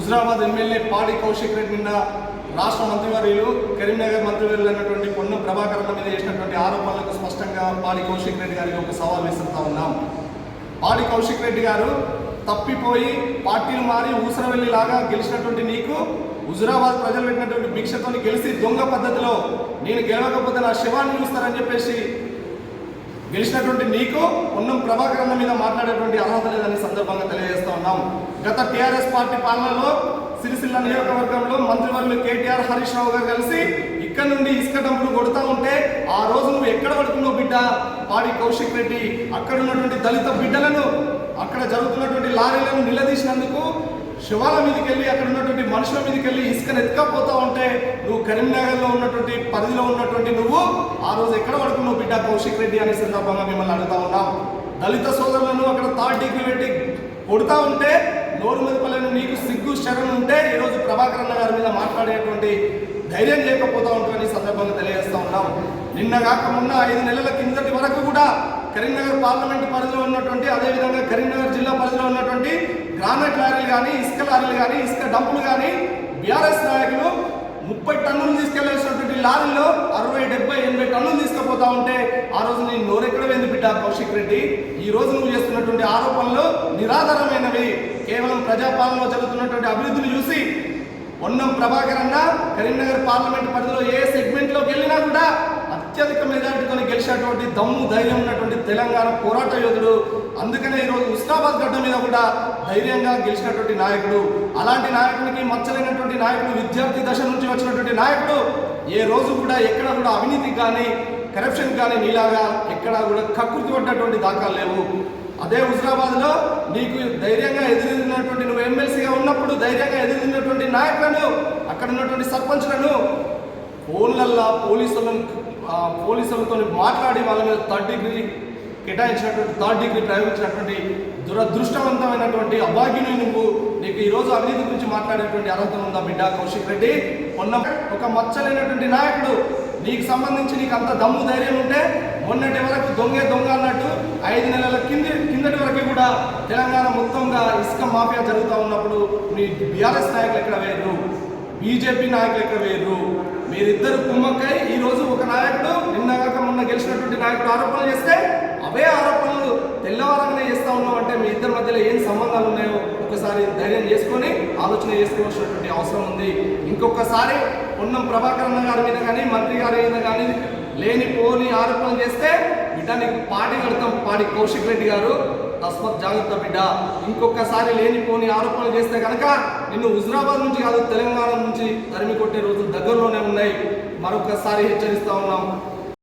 Huzurabad MLA పాడి కౌశిక్ రెడ్డి నిన్న రాష్ట్ర మంత్రివర్యులు కరీంనగర్ మంత్రివర్యులు అన్నటువంటి పొన్నం ప్రభాకరణ మీద చేసినటువంటి ఆరోపణలకు స్పష్టంగా పాడి కౌశిక్ రెడ్డి గారికి ఒక సవాల్ విసురుతా ఉన్నాం. పాడి కౌశిక్ రెడ్డి గారు తప్పిపోయి పార్టీలు మారి ఊసరవెల్లి లాగా గెలిచినటువంటి నీకు హుజురాబాద్ ప్రజలు పెట్టినటువంటి భిక్షతోని గెలిచి దొంగ పద్ధతిలో నేను గెలవకపోతే నా శివాన్ని చూస్తారని చెప్పేసి గెలిచినటువంటి నీకు పొన్నం ప్రభాకరణ మీద మాట్లాడేటువంటి అర్హత లేదని సందర్భంగా తెలియజేస్తా ఉన్నాము గత టీఆర్ఎస్ పార్టీ పాలనలో సిరిసిల్ల నియోజకవర్గంలో మంత్రివర్యులు కేటీఆర్ హరీష్ రావు గారు కలిసి ఇక్కడ నుండి ఇసుక డంపులు కొడుతూ ఉంటే ఆ రోజు నువ్వు ఎక్కడ పడుతున్నావు బిడ్డ? పాడి కౌశిక్ రెడ్డి అక్కడ ఉన్నటువంటి దళిత బిడ్డలను అక్కడ జరుగుతున్నటువంటి లారీలను నిలదీసినందుకు శివాల మీదకి వెళ్ళి అక్కడ ఉన్నటువంటి మనుషుల మీదకి వెళ్ళి ఇసుకను ఎత్తుకపోతా ఉంటే నువ్వు కరీంనగర్లో ఉన్నటువంటి పరిధిలో ఉన్నటువంటి నువ్వు ఆ రోజు ఎక్కడ పడుకున్నావు బిడ్డ కౌశిక్ రెడ్డి అనే సందర్భంగా మిమ్మల్ని అడుగుతా ఉన్నాం. దళిత సోదరులను అక్కడ థర్డ్ డిగ్రీ పెట్టి కొడుతూ ఉంటే నోరు మెదపలేని నీకు సిగ్గు శరణ్ ఉంటే ఈరోజు ప్రభాకరణ గారి మీద మాట్లాడేటువంటి ధైర్యం లేకపోతా ఉంటుందని సందర్భంగా తెలియజేస్తా ఉన్నాం. నిన్న కాక మొన్న ఐదు నెలల కిందటి వరకు కూడా కరీంనగర్ పార్లమెంట్ పరిధిలో ఉన్నటువంటి అదేవిధంగా కరీంనగర్ జిల్లా పరిధిలో ఉన్నటువంటి గ్రానైట్ లారీలు కానీ ఇసుక లారీలు కానీ ఇసుక డంపులు కానీ బీఆర్ఎస్ నాయకులు ముప్పై టన్నులు తీసుకెళ్ళాల్సినటువంటి లారీలో అరవై డెబ్బై ఎనభై టన్నులు తీసుకుపోతా ఉంటే ఆ రోజు నేను నోరెక్కడ వెళ్ళి బిడ్డ కౌశిక్ రెడ్డి? ఈ రోజు నువ్వు చేస్తున్నటువంటి ఆరోపణలు నిరాధారమైనవి. కేవలం ప్రజాపాలనలో జరుగుతున్నటువంటి అభివృద్ధిని చూసి ఉన్నం ప్రభాకర్ అన్న కరీంనగర్ పార్లమెంట్ పరిధిలో ఏ సెగ్మెంట్లోకి వెళ్ళినా కూడా అత్యధిక మెజారిటీతో గెలిచినటువంటి దమ్ము ధైర్యం ఉన్నటువంటి తెలంగాణ పోరాట యోధుడు. అందుకనే ఈరోజు ఉస్నాబాద్ గడ్డ మీద కూడా ధైర్యంగా గెలిచినటువంటి నాయకుడు. అలాంటి నాయకుడికి మచ్చలేనటువంటి నాయకుడు విద్యార్థి దశ నుంచి వచ్చినటువంటి నాయకుడు ఏ రోజు కూడా ఎక్కడ కూడా అవినీతి కానీ కరప్షన్ కానీ నీలాగా ఎక్కడా కూడా కకృతి పడ్డటువంటి దాఖలు లేవు. అదే హుజరాబాద్లో నీకు ధైర్యంగా ఎదురున్నటువంటి నువ్వు ఎమ్మెల్సీగా ఉన్నప్పుడు ధైర్యంగా ఎదురున్నటువంటి నాయకులను అక్కడ ఉన్నటువంటి సర్పంచ్లను ఫోన్లల్లో పోలీసులను పోలీసులతో మాట్లాడి వాళ్ళ మీద థర్డ్ డిగ్రీ కేటాయించినటువంటి థర్డ్ డిగ్రీ ప్రయోగించినటువంటి దురదృష్టవంతమైనటువంటి అభాగ్యుని నువ్వు నీకు ఈరోజు అవినీతి గురించి మాట్లాడేటువంటి అర్హత ఉందా బిడ్డ కౌశిక్ రెడ్డి? మొన్న ఒక మచ్చలేనటువంటి నాయకుడు నీకు సంబంధించి నీకు అంత దమ్ము ధైర్యం ఉంటే మొన్నటి వరకు దొంగే దొంగ అన్నట్టు ఐదు నెలల కింది తెలంగాణ మొత్తంగా ఇసుక మాఫియా జరుగుతూ ఉన్నప్పుడు మీ బీఆర్ఎస్ నాయకులు ఎక్కడ వేయరు? బీజేపీ నాయకులు ఎక్కడ వేయరు? మీరిద్దరు కుమ్మక్కై ఈ రోజు ఒక నాయకుడు నిన్నగాక మొన్న గెలిచినటువంటి నాయకుడు ఆరోపణలు చేస్తే అవే ఆరోపణలు తెల్లవారంగానే చేస్తా ఉన్నామంటే మీ ఇద్దరి మధ్యలో ఏం సంబంధాలు ఉన్నాయో ఒకసారి ధైర్యం చేసుకొని ఆలోచన చేసుకోవాల్సినటువంటి అవసరం ఉంది. ఇంకొకసారి పొన్నం ప్రభాకరణ గారి మీద కానీ మంత్రి గారి మీద కానీ లేని పోని ఆరోపణలు చేస్తే వీటానికి నీకు పాడి కడతాం పాడి కౌశిక్ రెడ్డి గారు. తస్మత్ జాగ్రత్త బిడ్డ. ఇంకొకసారి లేనిపోని ఆరోపణలు చేస్తే కనుక నిన్ను హుజరాబాద్ నుంచి కాదు తెలంగాణ నుంచి తరిమి కొట్టే రోజులు దగ్గరలోనే ఉన్నాయి. మరొకసారి హెచ్చరిస్తా ఉన్నాం.